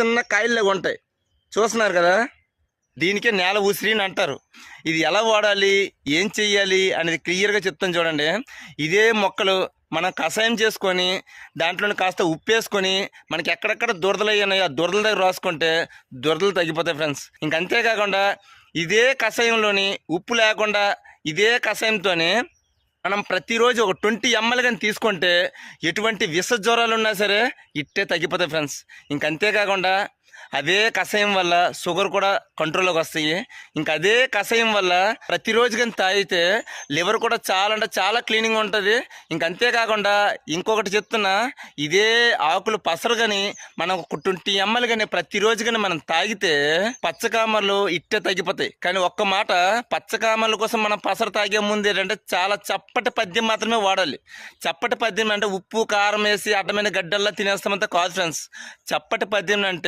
చిన్న కాయల్లాగా ఉంటాయి. చూస్తున్నారు కదా? దీనికే నేల ఉసిరి అని అంటారు. ఇది ఎలా వాడాలి? ఏం చెయ్యాలి? అనేది క్లియర్గా చెప్తాను చూడండి. ఇదే మొక్కలు మనం కషాయం చేసుకొని దాంట్లో కాస్త ఉప్పు వేసుకొని మనకి ఎక్కడెక్కడ దురదలు అయ్యాయి ఆ దురదల దగ్గర రాసుకుంటే దురదలు తగ్గిపోతాయి ఫ్రెండ్స్. ఇంకంతేకాకుండా ఇదే కషాయంలోని ఉప్పు లేకుండా ఇదే కషాయంతోనే మనం ప్రతిరోజు ఒక ట్వంటీ ఎంఎల్ కానీ తీసుకుంటే ఎటువంటి విష జ్వరాలు ఉన్నా సరే ఇట్టే తగ్గిపోతాయి ఫ్రెండ్స్. ఇంక అంతేకాకుండా అదే కషాయం వల్ల షుగర్ కూడా కంట్రోల్లోకి వస్తాయి. ఇంకా అదే కషాయం వల్ల ప్రతిరోజు కానీ తాగితే లివర్ కూడా చాలా అంటే చాలా క్లీనింగ్ ఉంటుంది. ఇంక అంతేకాకుండా ఇంకొకటి చెప్తున్నా ఇదే ఆకులు పసరు కానీ మనం ఒక ట్వంటీ ఎంఎల్ కానీ ప్రతిరోజు కానీ మనం తాగితే పచ్చకామర్లు ఇట్టే తగ్గిపోతాయి. కానీ ఒక్క మాట పచ్చకామర్ల కోసం మనం పసరు తాగే ముందు ఏంటంటే చాలా చప్పటి పద్యం మాత్రమే వాడాలి. చప్పటి పద్యం అంటే ఉప్పు కారం వేసి అడ్డమైన గడ్డల్లా తినేస్తామంతా కాదు ఫ్రెండ్స్. చప్పటి పద్యం అంటే